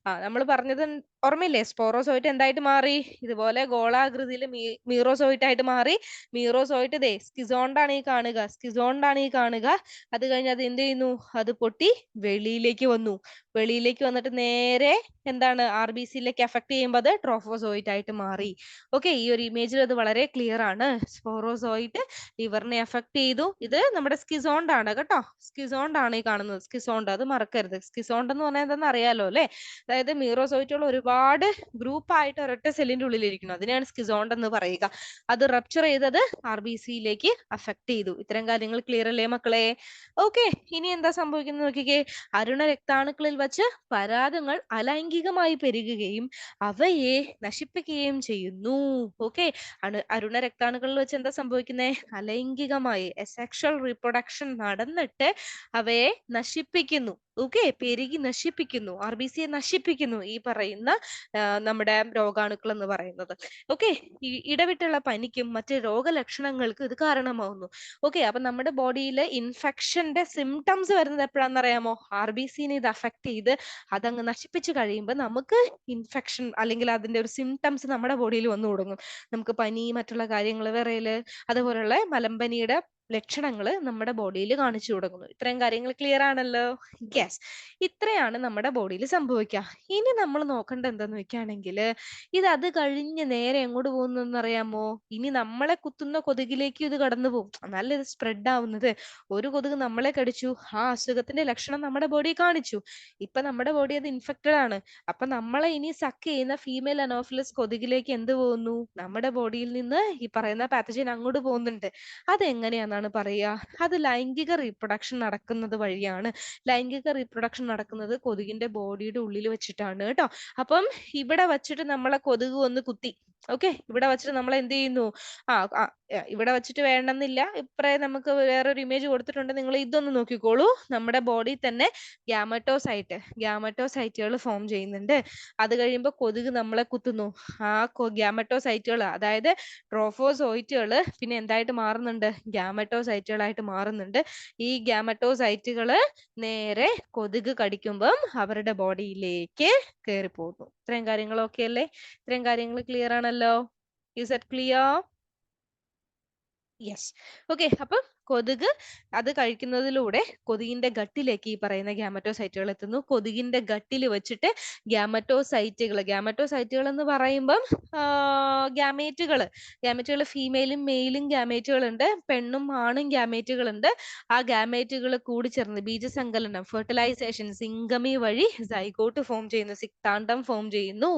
ആ നമ്മൾ പറഞ്ഞത് ഓർമ്മയില്ലേ? സ്പോറോസോയിറ്റ് എന്തായിട്ട് മാറി? ഇതുപോലെ ഗോളാകൃതിയിൽ മീറോസോയിറ്റ് ആയിട്ട് മാറി. മീറോസോയിറ്റ് ദേ സ്കിസോണ്ടാണ് ഈ കാണുക. സ്കിസോണ്ടാണ് ഈ കാണുക. അത് കഴിഞ്ഞ് അത് എന്ത് ചെയ്യുന്നു? അത് പൊട്ടി വെളിയിലേക്ക് വന്നു. വെളിയിലേക്ക് വന്നിട്ട് നേരെ എന്താണ്? ആർ ബി സിയിലേക്ക് എഫക്ട് ചെയ്യുമ്പോൾ അത് ട്രോഫോസോയിറ്റ് ആയിട്ട് മാറി. ഓക്കെ ഈ ഒരു ഇമേജിൽ അത് വളരെ ക്ലിയർ ആണ്. സ്പോറോസോയിറ്റ് ലിവറിനെ എഫക്ട് ചെയ്തു. ഇത് നമ്മുടെ സ്കിസോണ്ടാണ് കേട്ടോ. സ്കിസോണ്ടാണ് ഈ കാണുന്നത്. സ്കിസോണ്ട് അത് മറക്കരുത്. സ്കിസോണ്ട് എന്ന് പറഞ്ഞാൽ എന്താണെന്ന് അറിയാലോ അല്ലെ? അതായത് മീറോസോയിറ്റുകൾ ഒരുപാട് ഗ്രൂപ്പ് ആയിട്ട് ഒരൊറ്റ സെല്ലിന്റെ ഉള്ളിലിരിക്കുന്നു. അതിനെയാണ് സ്കിസോണ്ട് എന്ന് പറയുക. അത് റപ്ചർ ചെയ്തത് ആർ ബി സിയിലേക്ക് അഫക്ട് ചെയ്തു. ഇത്തരം കാര്യങ്ങൾ ക്ലിയർ അല്ലേ മക്കളെ? ഓക്കെ ഇനി എന്താ സംഭവിക്കുന്നത് നോക്കിക്കേ. അരുണ രക്താണുക്കളിൽ വച്ച് പരാതങ്ങൾ അലൈംഗികമായി പെരുകുകയും അവയെ നശിപ്പിക്കുകയും ചെയ്യുന്നു. ഓക്കെ അരുണ രക്താണുക്കളിൽ വെച്ച് എന്താ സംഭവിക്കുന്നത് അലൈംഗികമായി സെക്ഷൽ റീപ്രൊഡക്ഷൻ നടന്നിട്ട് അവയെ നശിപ്പിക്കുന്നു. ഓക്കെ പെരുകി നശിപ്പിക്കുന്നു. ആർ ബി സിയെ നശിപ്പിക്കുന്നു. ഈ പറയുന്ന നമ്മുടെ രോഗാണുക്കൾ എന്ന് പറയുന്നത്. ഓക്കെ? ഇടവിട്ടുള്ള പനിക്കും മറ്റ് രോഗലക്ഷണങ്ങൾക്കും ഇത് കാരണമാവുന്നു. ഓക്കെ? അപ്പൊ നമ്മുടെ ബോഡിയിൽ ഇൻഫെക്ഷന്റെ സിംറ്റംസ് വരുന്നത് എപ്പോഴാണെന്ന് അറിയാമോ ആർ ബി സിനെ ഇത് അഫക്ട് ചെയ്ത് അതങ്ങ് നശിപ്പിച്ചു കഴിയുമ്പോൾ നമുക്ക് ഇൻഫെക്ഷൻ അല്ലെങ്കിൽ അതിന്റെ ഒരു സിംറ്റംസ് നമ്മുടെ ബോഡിയിൽ വന്നു തുടങ്ങും നമുക്ക് പനി മറ്റുള്ള കാര്യങ്ങൾ വിറയൽ അതുപോലുള്ള മലമ്പനിയുടെ ലക്ഷണങ്ങൾ നമ്മുടെ ബോഡിയിൽ കാണിച്ചു തുടങ്ങുന്നു ഇത്രയും കാര്യങ്ങൾ ക്ലിയർ ആണല്ലോ? യെസ് ഇത്രയാണ് നമ്മുടെ ബോഡിയിൽ സംഭവിക്കുക. ഇനി നമ്മൾ നോക്കേണ്ട എന്താന്ന് വെക്കുകയാണെങ്കിൽ ഇത് അത് കഴിഞ്ഞ് നേരെ എങ്ങോട്ട് പോകുന്നു അറിയാമോ? ഇനി നമ്മളെ കുത്തുന്ന കൊതുകിലേക്ക് ഇത് കടന്നു പോകും എന്നാലും ഇത് സ്പ്രെഡ് ആവുന്നത്? ഒരു കൊതുക് നമ്മളെ കടിച്ചു. ആ അസുഖത്തിന്റെ ലക്ഷണം നമ്മുടെ ബോഡി കാണിച്ചു. ഇപ്പൊ നമ്മുടെ ബോഡി അത് ഇൻഫെക്റ്റഡ് ആണ്. അപ്പൊ നമ്മളെ ഇനി സക്ക് ചെയ്യുന്ന ഫീമെയിൽ അനോഫിലസ് കൊതുകിലേക്ക് എന്ത് പോകുന്നു? നമ്മുടെ ബോഡിയിൽ നിന്ന് ഈ പറയുന്ന പാത്തജൻ അങ്ങോട്ട് പോകുന്നുണ്ട്. അതെങ്ങനെയാണെന്നാണ് പറയുക അത് ലൈംഗിക റീപ്രൊഡക്ഷൻ നടക്കുന്നത് വഴിയാണ്. ലൈംഗിക റീപ്രൊഡക്ഷൻ നടക്കുന്നത് കൊതുകിന്റെ ബോഡിയുടെ ഉള്ളിൽ വെച്ചിട്ടാണ് കേട്ടോ. അപ്പം ഇവിടെ വെച്ചിട്ട് നമ്മളെ കൊതുക് വന്ന് കുത്തി. ഓക്കെ ഇവിടെ വെച്ചിട്ട് നമ്മൾ എന്ത് ചെയ്യുന്നു? ആ ഇവിടെ വെച്ചിട്ട് വേണമെന്നില്ല ഇപ്പറേ നമുക്ക് വേറൊരു ഇമേജ് കൊടുത്തിട്ടുണ്ട്. നിങ്ങൾ ഇതൊന്ന് നോക്കിക്കോളൂ. നമ്മുടെ ബോഡി തന്നെ ഗ്യാമറ്റോസൈറ്റ് ഗ്യാമറ്റോസൈറ്റുകൾ ഫോം ചെയ്യുന്നുണ്ട്. അത് കഴിയുമ്പോൾ കൊതുക് നമ്മളെ കുത്തുന്നു. ആ ഗ്യാമറ്റോസൈറ്റുകൾ അതായത് ട്രോഫോസോയിറ്റുകൾ പിന്നെ എന്തായിട്ട് മാറുന്നുണ്ട്? ഗ്യാമറ്റോസൈറ്റുകളായിട്ട് മാറുന്നുണ്ട്. ഈ ഗ്യാമറ്റോസൈറ്റുകൾ നേരെ കൊതുക് കടിക്കുമ്പം അവരുടെ ബോഡിയിലേക്ക് കയറി പോകുന്നു ഇത്രയും കാര്യങ്ങളൊക്കെ അല്ലേ? ഇത്രയും കാര്യങ്ങൾ ക്ലിയർ ആണല്ലോ. Is it clear yes okay അപ്പൊ കൊതുക് അത് കഴിക്കുന്നതിലൂടെ കൊതുകിന്റെ ഗട്ടിലേക്ക് ഈ പറയുന്ന ഗ്യാമറ്റോസൈറ്റുകൾ എത്തുന്നു. കൊതുകിന്റെ ഗട്ടിൽ വെച്ചിട്ട് ഗ്യാമറ്റോസൈറ്റുകൾ ഗ്യാമറ്റോസൈറ്റുകൾ എന്ന് പറയുമ്പം ഗ്യാമേറ്റുകൾ ഗ്യാമേറ്റുകൾ ഫീമെയിലും മെയിലും ഗ്യാമേറ്റുകൾ ഉണ്ട്. പെണ്ണും ആണും ഗ്യാമേറ്റുകൾ ഉണ്ട്. ആ ഗ്യാമേറ്റുകൾ കൂടി ചേർന്ന് ബീജസങ്കലനം ഫെർട്ടിലൈസേഷൻ സിംഗമി വഴി സൈഗോട്ട് ഫോം ചെയ്യുന്നു സിക്താണ്ടം ഫോം ചെയ്യുന്നു.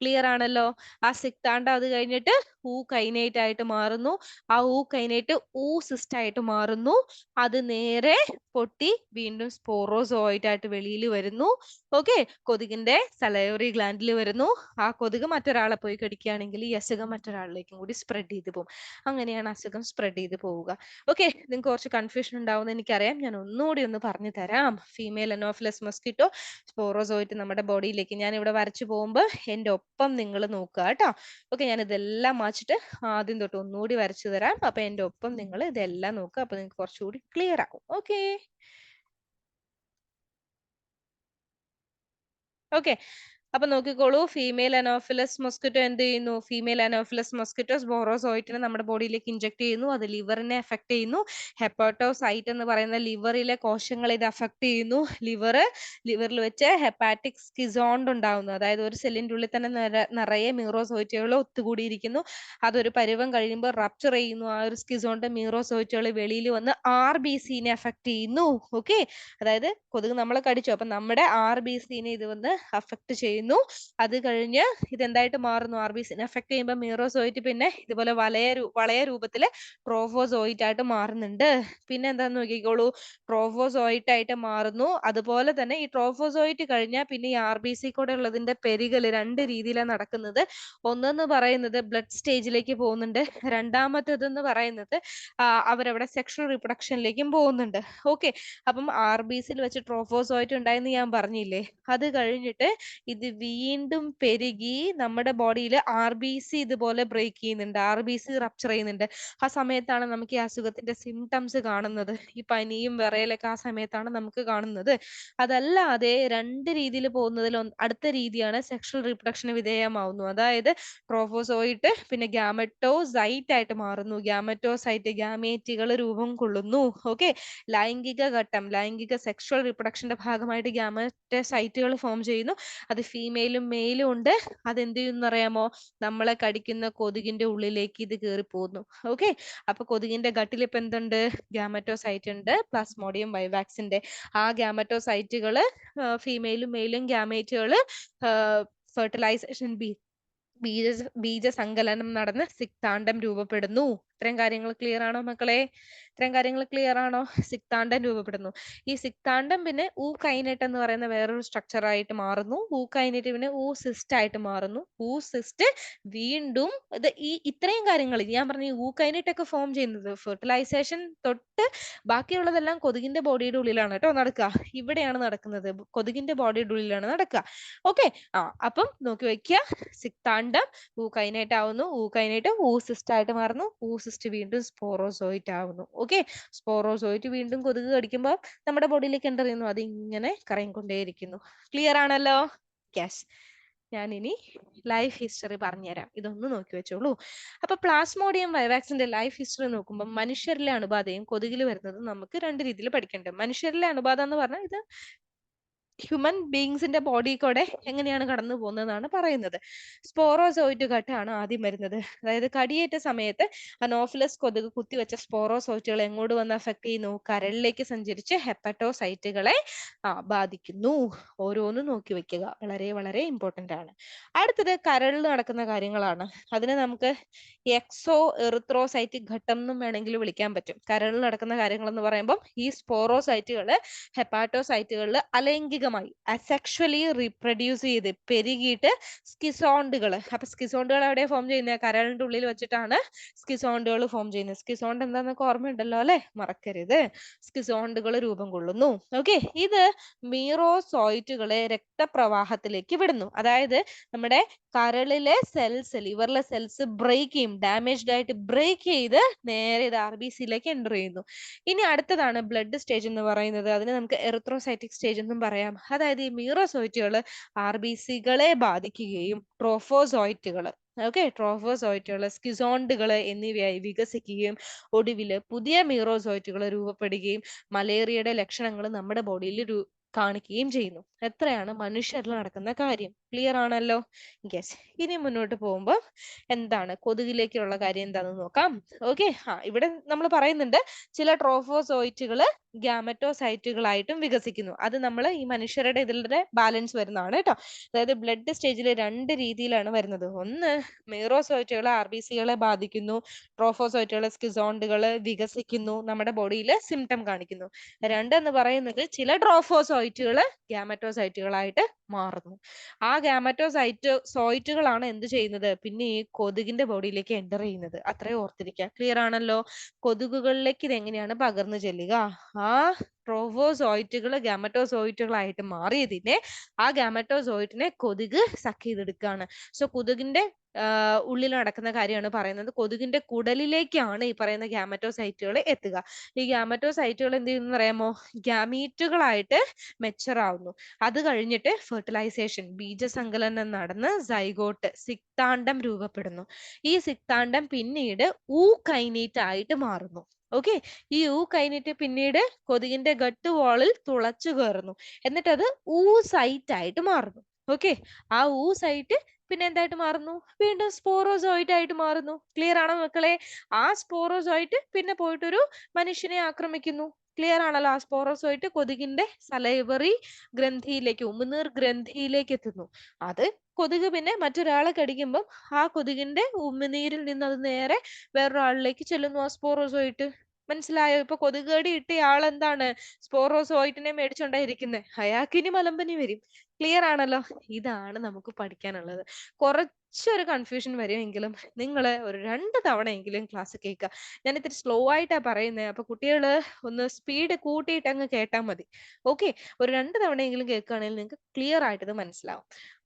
ക്ലിയർ ആണല്ലോ. ആ സിക്താണ്ട അത് കഴിഞ്ഞിട്ട് ഊ കൈനേറ്റ് ആയിട്ട് മാറുന്നു. ആ ഊ കൈനേറ്റ് ഊ സിസ്റ്റ് ആയിട്ട് മാറുന്നു. അത് നേരെ പൊട്ടി വീണ്ടും സ്പോറോസോയിറ്റ് ആയിട്ട് വെളിയിൽ വരുന്നു. ഓക്കെ കൊതുകിന്റെ സലയോറി ഗ്ലാൻഡിൽ വരുന്നു. ആ കൊതുക് മറ്റൊരാളെ പോയി കടിക്കുകയാണെങ്കിൽ ഈ അസുഖം മറ്റൊരാളിലേക്കും കൂടി സ്പ്രെഡ് ചെയ്ത് പോകും. അങ്ങനെയാണ് അസുഖം സ്പ്രെഡ് ചെയ്ത് പോവുക. ഓക്കെ നിങ്ങൾക്ക് കുറച്ച് കൺഫ്യൂഷൻ ഉണ്ടാവുമെന്ന് എനിക്കറിയാം. ഞാൻ ഒന്നുകൂടി ഒന്ന് പറഞ്ഞു തരാം. ഫീമെയിൽ അനോഫിലസ് മസ്കിറ്റോ സ്പോറോസോയിറ്റ് നമ്മുടെ ബോഡിയിലേക്ക് ഞാൻ ഇവിടെ വരച്ചു പോകുമ്പോൾ എന്റെ നിങ്ങൾ നോക്കുക കേട്ടോ ഓക്കെ ഞാൻ ഇതെല്ലാം മാച്ചിട്ട് ആദ്യം തൊട്ട് ഒന്നുകൂടി വരച്ചു തരാം. അപ്പൊ എന്റെ ഒപ്പം നിങ്ങൾ ഇതെല്ലാം നോക്കുക അപ്പൊ നിങ്ങൾക്ക് കുറച്ചുകൂടി ക്ലിയർ ആകും ഓക്കെ. ഓക്കെ. അപ്പൊ നോക്കിക്കോളൂ ഫീമെയിൽ അനോഫിലസ് മൊസ്കിറ്റോ എന്ത് ചെയ്യുന്നു? ഫീമെയിൽ അനോഫിലസ് മൊസ്കിറ്റോസ് ബോറോസോയിറ്റിനെ നമ്മുടെ ബോഡിയിലേക്ക് ഇഞ്ചെക്ട് ചെയ്യുന്നു. അത് ലിവറിനെ എഫക്ട് ചെയ്യുന്നു. ഹെപ്പറ്റോസൈറ്റ് എന്ന് പറയുന്ന ലിവറിലെ കോശങ്ങളെ ഇത് അഫക്ട് ചെയ്യുന്നു. ലിവർ ലിവറിൽ വെച്ച് ഹെപ്പാറ്റിക് സ്കിസോണ്ട് ഉണ്ടാവുന്നു. അതായത് ഒരു സെല്ലിന്റെ ഉള്ളിൽ തന്നെ നിറയെ മീറോസോയിറ്റുകൾ ഒത്തുകൂടിയിരിക്കുന്നു. അതൊരു പരുവം കഴിയുമ്പോൾ റപ്ചർ ചെയ്യുന്നു. ആ ഒരു സ്കിസോണ്ട് മീറോസോയിറ്റുകൾ വെളിയിൽ വന്ന് ആർ ബി സിനെ അഫക്ട് ചെയ്യുന്നു. ഓക്കെ അതായത് കൊതുക് നമ്മളെ കടിച്ചു. അപ്പൊ നമ്മുടെ ആർ ബി സിനെ ഇത് വന്ന് അഫക്ട് ചെയ്യുന്നു. അത് കഴിഞ്ഞ് ഇതെന്തായിട്ട് മാറുന്നു? ആർ ബി സിനെ എഫക്ട് ചെയ്യുമ്പോൾ മീറോസോയിറ്റ് പിന്നെ ഇതുപോലെ വലയ വളയ രൂപത്തിൽ ട്രോഫോസോയിറ്റ് ആയിട്ട് മാറുന്നുണ്ട്. പിന്നെ എന്താന്ന് നോക്കിക്കോളൂ? ട്രോഫോസോയിറ്റ് ആയിട്ട് മാറുന്നു. അതുപോലെ തന്നെ ഈ ട്രോഫോസോയിറ്റ് കഴിഞ്ഞാൽ പിന്നെ ഈ ആർ ബി സി കൂടെ ഉള്ളതിന്റെ പെരുകൽ രണ്ട് രീതിയിലാണ് നടക്കുന്നത്. ഒന്നെന്ന് പറയുന്നത് ബ്ലഡ് സ്റ്റേജിലേക്ക് പോകുന്നുണ്ട്. രണ്ടാമത്തേതെന്ന് പറയുന്നത് ആ, അവരവിടെ സെക്ഷൽ റീപ്രൊഡക്ഷനിലേക്കും പോകുന്നുണ്ട്. ഓക്കെ. അപ്പം ആർ ബി സിയിൽ വെച്ച് ട്രോഫോസോയിറ്റ് ഉണ്ടായെന്ന് ഞാൻ പറഞ്ഞില്ലേ? അത് കഴിഞ്ഞിട്ട് ഇത് വീണ്ടും പെരുകി നമ്മുടെ ബോഡിയിൽ ആർ ബി സി ഇതുപോലെ ബ്രേക്ക് ചെയ്യുന്നുണ്ട്. ആർ ബി സി റപ്ചർ ചെയ്യുന്നുണ്ട്. ആ സമയത്താണ് നമുക്ക് ഈ അസുഖത്തിന്റെ സിംറ്റംസ് കാണുന്നത്. ഈ പനിയും വിറയലൊക്കെ ആ സമയത്താണ് നമുക്ക് കാണുന്നത്. അതല്ലാതെ രണ്ട് രീതിയിൽ പോകുന്നതിൽ അടുത്ത രീതിയാണ് സെക്ഷൽ റീപ്രൊഡക്ഷന് വിധേയമാവുന്നു. അതായത് ട്രോഫോസോയിട്ട് പിന്നെ ഗ്യാമറ്റോസൈറ്റ് ആയിട്ട് മാറുന്നു. ഗ്യാമറ്റോസൈറ്റ് ഗ്യാമേറ്റുകൾ രൂപം കൊള്ളുന്നു. ഓക്കെ ലൈംഗിക ഘട്ടം ലൈംഗിക സെക്ഷൽ റീപ്രൊഡക്ഷന്റെ ഭാഗമായിട്ട് ഗ്യാമറ്റോസൈറ്റുകൾ ഫോം ചെയ്യുന്നു. അത് ഫീമെയിലും മെയിലും ഉണ്ട്. അതെന്ത് ചെയ്യുന്നു അറിയാമോ നമ്മളെ കടിക്കുന്ന കൊതുകിന്റെ ഉള്ളിലേക്ക് ഇത് കയറി പോകുന്നു ഓക്കെ അപ്പൊ കൊതുകിന്റെ ഗട്ടിൽ ഇപ്പൊ എന്തുണ്ട് ഗ്യാമറ്റോസൈറ്റ് ഉണ്ട് പ്ലാസ്മോഡിയം വൈവാക്സിന്റെ ആ ഗ്യാമറ്റോസൈറ്റുകൾ ഫീമെയിലും മെയിലും ഗ്യാമേറ്റുകൾ ഫെർട്ടിലൈസേഷൻ ബി ബീജ ബീജസങ്കലനം നടന്ന് സിക്താണ്ഡം രൂപപ്പെടുന്നു. ഇത്രയും കാര്യങ്ങൾ ക്ലിയർ ആണോ മക്കളെ? ഇത്രയും കാര്യങ്ങൾ ക്ലിയർ ആണോ? സിക്താണ്ഡം രൂപപ്പെടുന്നു. ഈ സിക്താണ്ഡം പിന്നെ ഊ കൈനറ്റ് എന്ന് പറയുന്ന വേറൊരു സ്ട്രക്ചർ ആയിട്ട് മാറുന്നു. ഊ കൈനറ്റ് പിന്നെ ഊ സിസ്റ്റ് ആയിട്ട് മാറുന്നു. ഊ സിസ്റ്റ് വീണ്ടും ഇത് ഈ ഇത്രയും കാര്യങ്ങൾ ഞാൻ പറഞ്ഞ ഈ ഊ കൈനറ്റ് ഒക്കെ ഫോം ചെയ്യുന്നത് ഫെർട്ടിലൈസേഷൻ തൊട്ട് ബാക്കിയുള്ളതെല്ലാം കൊതുകിന്റെ ബോഡിയുടെ ഉള്ളിലാണ് കേട്ടോ നടക്കുക. ഇവിടെയാണ് നടക്കുന്നത്. കൊതുകിന്റെ ബോഡിയുടെ ഉള്ളിലാണ് നടക്കുക. ഓക്കെ ആ അപ്പം നോക്കി വെക്കുക സിക്താണ്ഡം ഊ കൈനേറ്റ് ആവുന്നു ഊ കൈനേറ്റ് ഊ സിസ്റ്റ് ആയിട്ട് മാറുന്നു. ഊ സിസ്റ്റ് വീണ്ടും സ്പോറോസോയിറ്റ് ആവുന്നു. ഓക്കെ? സ്പോറോസോയിറ്റ് വീണ്ടും കൊതുക് കടിക്കുമ്പോൾ നമ്മുടെ ബോഡിയിലേക്ക് എന്റർ അത് ഇങ്ങനെ കറങ്ങിക്കൊണ്ടേയിരിക്കുന്നു. ക്ലിയർ ആണല്ലോ? ക്യാഷ് ഞാൻ ഇനി ലൈഫ് ഹിസ്റ്ററി പറഞ്ഞുതരാം. ഇതൊന്ന് നോക്കി വെച്ചോളൂ. അപ്പൊ പ്ലാസ്മോഡിയം വൈവാക്സിന്റെ ലൈഫ് ഹിസ്റ്ററി നോക്കുമ്പോൾ മനുഷ്യരിലെ അണുബാധയും കൊതുകിൽ വരുന്നതും നമുക്ക് രണ്ട് രീതിയിൽ പഠിക്കേണ്ടത് മനുഷ്യരിലെ അണുബാധ എന്ന് പറഞ്ഞാൽ ഇത് ഹ്യൂമൻ ബീങ്സിന്റെ ബോഡി കൂടെ എങ്ങനെയാണ് കടന്നു പോകുന്നതെന്നാണ് പറയുന്നത്. സ്പോറോസോയിറ്റ് ഘട്ടമാണ് ആദ്യം വരുന്നത്. അതായത് കടിയേറ്റ സമയത്ത് അനോഫിലസ് കൊതുക് കുത്തിവെച്ച സ്പോറോസോയിറ്റുകൾ എങ്ങോട്ട് വന്ന് അഫക്ട് ചെയ്യുന്നു? കരളിലേക്ക് സഞ്ചരിച്ച് ഹെപ്പറ്റോസൈറ്റുകളെ ബാധിക്കുന്നു. ഓരോന്നും നോക്കി വെക്കുക. വളരെ വളരെ ഇമ്പോർട്ടന്റ് ആണ്. അടുത്തത് കരളിൽ നടക്കുന്ന കാര്യങ്ങളാണ്. അതിനെ നമുക്ക് എക്സോ എറിത്രോസൈറ്റിക് ഘട്ടം എന്നും വേണമെങ്കിൽ വിളിക്കാൻ പറ്റും. കരളിൽ നടക്കുന്ന കാര്യങ്ങൾ എന്ന് പറയുമ്പോൾ ഈ സ്പോറോസൈറ്റുകൾ ഹെപ്പാറ്റോസൈറ്റുകളിൽ അലൈംഗികമായി അസെക്ഷലി റീപ്രൊഡ്യൂസ് ചെയ്ത് പെരുകിയിട്ട് സ്കിസോണ്ടുകൾ അപ്പൊ സ്കിസോണ്ടുകൾ എവിടെ ഫോം ചെയ്യുന്നത് കരളിന്റെ ഉള്ളിൽ വെച്ചിട്ടാണ് സ്കിസോണ്ടുകൾ ഫോം ചെയ്യുന്നത്. സ്കിസോണ്ട് എന്താന്നൊക്കെ ഓർമ്മയുണ്ടല്ലോ അല്ലെ? മറക്കരുത്. സ്കിസോണ്ടുകൾ രൂപം കൊള്ളുന്നു. ഓക്കെ ഇത് മീറോസോയിറ്റുകളെ രക്തപ്രവാഹത്തിലേക്ക് വിടുന്നു. അതായത് നമ്മുടെ കരളിലെ സെൽസ് ലിവറിലെ സെൽസ് ബ്രേക്ക് ചെയ്യും. ഡാമേജ്ഡ് ആയിട്ട് ബ്രേക്ക് ചെയ്ത് നേരെ ഇത് ആർ ബി സിയിലേക്ക് എന്റർ ചെയ്യുന്നു. ഇനി അടുത്തതാണ് ബ്ലഡ് സ്റ്റേജ് എന്ന് പറയുന്നത്. അതിന് നമുക്ക് എറിത്രോസൈറ്റിക് സ്റ്റേജ് എന്നും പറയാം. അതായത് ഈ മീറോസോയിറ്റുകൾ ആർ ബി സികളെ ബാധിക്കുകയും ട്രോഫോസോയിറ്റുകൾ ഓക്കെ ട്രോഫോസോയിറ്റുകൾ സ്കിസോണ്ടുകൾ എന്നിവയായി വികസിക്കുകയും ഒടുവിൽ പുതിയ മീറോസോയിറ്റുകൾ രൂപപ്പെടുകയും മലേറിയയുടെ ലക്ഷണങ്ങൾ നമ്മുടെ ബോഡിയിൽ കാണിക്കുകയും ചെയ്യുന്നു. എത്രയാണ് മനുഷ്യരിൽ നടക്കുന്ന കാര്യം. ക്ലിയർ ആണല്ലോ. യെസ് ഇനി മുന്നോട്ട് പോകുമ്പോൾ എന്താണ്? കൊതുകിലേക്കുള്ള കാര്യം എന്താണെന്ന് നോക്കാം. ഓക്കെ ആ ഇവിടെ നമ്മൾ പറയുന്നുണ്ട് ചില ട്രോഫോസോയിറ്റുകൾ ഗ്യാമറ്റോസൈറ്റുകളായിട്ടും വികസിക്കുന്നു. അത് നമ്മൾ ഈ മനുഷ്യരുടെ ഇതിലെ ബാലൻസ് വരുന്നതാണ് കേട്ടോ. അതായത് ബ്ലഡ് സ്റ്റേജിൽ രണ്ട് രീതിയിലാണ് വരുന്നത്. ഒന്ന് മീറോസോയിറ്റുകളെ ആർ ബി സികളെ ബാധിക്കുന്നു. ട്രോഫോസോയിറ്റുകളെ സ്കിസോണ്ടുകൾ വികസിക്കുന്നു. നമ്മുടെ ബോഡിയിൽ സിംറ്റം കാണിക്കുന്നു. രണ്ടെന്ന് പറയുന്നത് ചില ട്രോഫോസോയിറ്റുകൾ ഗ്യാമറ്റോസൈറ്റുകളായിട്ട് മാറുന്നു. ആ ഗ്യാമറ്റോസൈറ്റ് സോയിറ്റുകളാണ് എന്ത് ചെയ്യുന്നത്? പിന്നെ ഈ കൊതുകിന്റെ ബോഡിയിലേക്ക് എന്റർ ചെയ്യുന്നത്. അത്രയും ഓർത്തിരിക്കുക ക്ലിയർ ആണല്ലോ? കൊതുകുകളിലേക്ക് ഇത് എങ്ങനെയാണ് പകർന്നു ചെല്ലുക? ആ ട്രോഫോസോയിറ്റുകൾ ഗാമറ്റോസോയിറ്റുകളായിട്ട് മാറിയതിനെ ആ ഗാമറ്റോസോയിറ്റിനെ കൊതുക് സക്ക് ചെയ്തെടുക്കുകയാണ് സോ കൊതുകിന്റെ ഉള്ളിൽ നടക്കുന്ന കാര്യമാണ് പറയുന്നത്. കൊതുകിന്റെ കുടലിലേക്കാണ് ഈ പറയുന്ന ഗ്യാമറ്റോസൈറ്റുകൾ എത്തുക. ഈ ഗ്യാമറ്റോസൈറ്റുകൾ എന്ത് ചെയ്യുന്നു അറിയാമോ? ഗ്യാമീറ്റുകളായിട്ട് മെച്ചർ ആവുന്നു. അത് കഴിഞ്ഞിട്ട് ഫെർട്ടിലൈസേഷൻ ബീജസങ്കലനം നടന്ന് സൈഗോട്ട് സിക്താണ്ഡം രൂപപ്പെടുന്നു. ഈ സിക്താണ്ഡം പിന്നീട് ഊ കൈനീറ്റ് ആയിട്ട് മാറുന്നു. ഓക്കെ? ഈ ഊ കൈനീറ്റ് പിന്നീട് കൊതുകിന്റെ ഗട്ട് വാളിൽ തുളച്ചു കയറുന്നു. എന്നിട്ട് അത് ഊ സൈറ്റ് ആയിട്ട് മാറുന്നു. ഓക്കെ? ആ ഊ സൈറ്റ് പിന്നെ എന്തായിട്ട് മാറുന്നു? വീണ്ടും സ്പോറോസോയിറ്റ് ആയിട്ട് മാറുന്നു. ക്ലിയർ ആണോ മക്കളെ? ആ സ്പോറോസോയിറ്റ് പിന്നെ പോയിട്ടൊരു മനുഷ്യനെ ആക്രമിക്കുന്നു. ക്ലിയർ ആണല്ലോ ആ സ്പോറോസോയിറ്റ് കൊതുകിന്റെ സലൈവറി ഗ്രന്ഥിയിലേക്ക് ഉമിനീർ ഗ്രന്ഥിയിലേക്ക് എത്തുന്നു. അത് കൊതുക് പിന്നെ മറ്റൊരാളെ കടിക്കുമ്പം ആ കൊതുകിന്റെ ഉമിനീരിൽ നിന്ന് അത് നേരെ വേറൊരാളിലേക്ക് ചെല്ലുന്നു ആ സ്പോറോസോയിറ്റ്. മനസ്സിലായോ? ഇപ്പൊ കൊതുക് കടി ഇട്ട ആൾ എന്താണ് സ്പോറോസോയിറ്റിനെ മേടിച്ചോണ്ടായിരിക്കുന്നെ. അയാൾക്ക് ഇനി മലമ്പനി വരും. ക്ലിയർ ആണല്ലോ? ഇതാണ് നമുക്ക് പഠിക്കാനുള്ളത്. കുറച്ച് കുറച്ചൊരു കൺഫ്യൂഷൻ വരുമെങ്കിലും നിങ്ങൾ ഒരു രണ്ട് തവണയെങ്കിലും ക്ലാസ് കേൾക്കുക. ഞാൻ ഇത്തിരി സ്ലോ ആയിട്ടാണ് പറയുന്നത് അപ്പൊ കുട്ടികൾ ഒന്ന് സ്പീഡ് കൂട്ടിയിട്ട് അങ്ങ് കേട്ടാൽ മതി. ഓക്കെ. ഒരു രണ്ട് തവണയെങ്കിലും കേൾക്കുകയാണെങ്കിൽ നിങ്ങൾക്ക് ക്ലിയർ ആയിട്ട് മനസ്സിലാവും.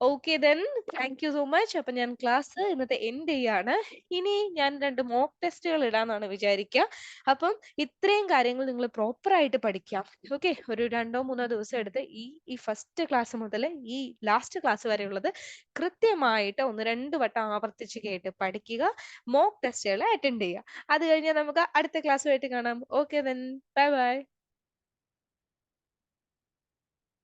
Okay then thank you so much. അപ്പൊ ഞാൻ ക്ലാസ് ഇന്നത്തെ എൻഡ് ചെയ്യാണ്. ഇനി ഞാൻ രണ്ട് മോക്ക് ടെസ്റ്റുകൾ ഇടാന്നാണ് വിചാരിക്കുക. അപ്പം ഇത്രയും കാര്യങ്ങൾ നിങ്ങൾ പ്രോപ്പറായിട്ട് പഠിക്കാം. ഓക്കെ. ഒരു 2ഓ 3ഓ ദിവസം എടുത്ത് ഈ ഈ ഫസ്റ്റ് ക്ലാസ് മുതൽ ഈ ലാസ്റ്റ് ക്ലാസ് വരെയുള്ളത് കൃത്യമായിട്ട് ഒന്ന് 2 വട്ടം ആവർത്തിച്ച് കേട്ട് പഠിക്കുക. മോക്ക് ടെസ്റ്റുകൾ അറ്റൻഡ് ചെയ്യുക. അത് കഴിഞ്ഞാൽ നമുക്ക് അടുത്ത ക്ലാസ്സുമായിട്ട് കാണാം. Okay then bye bye.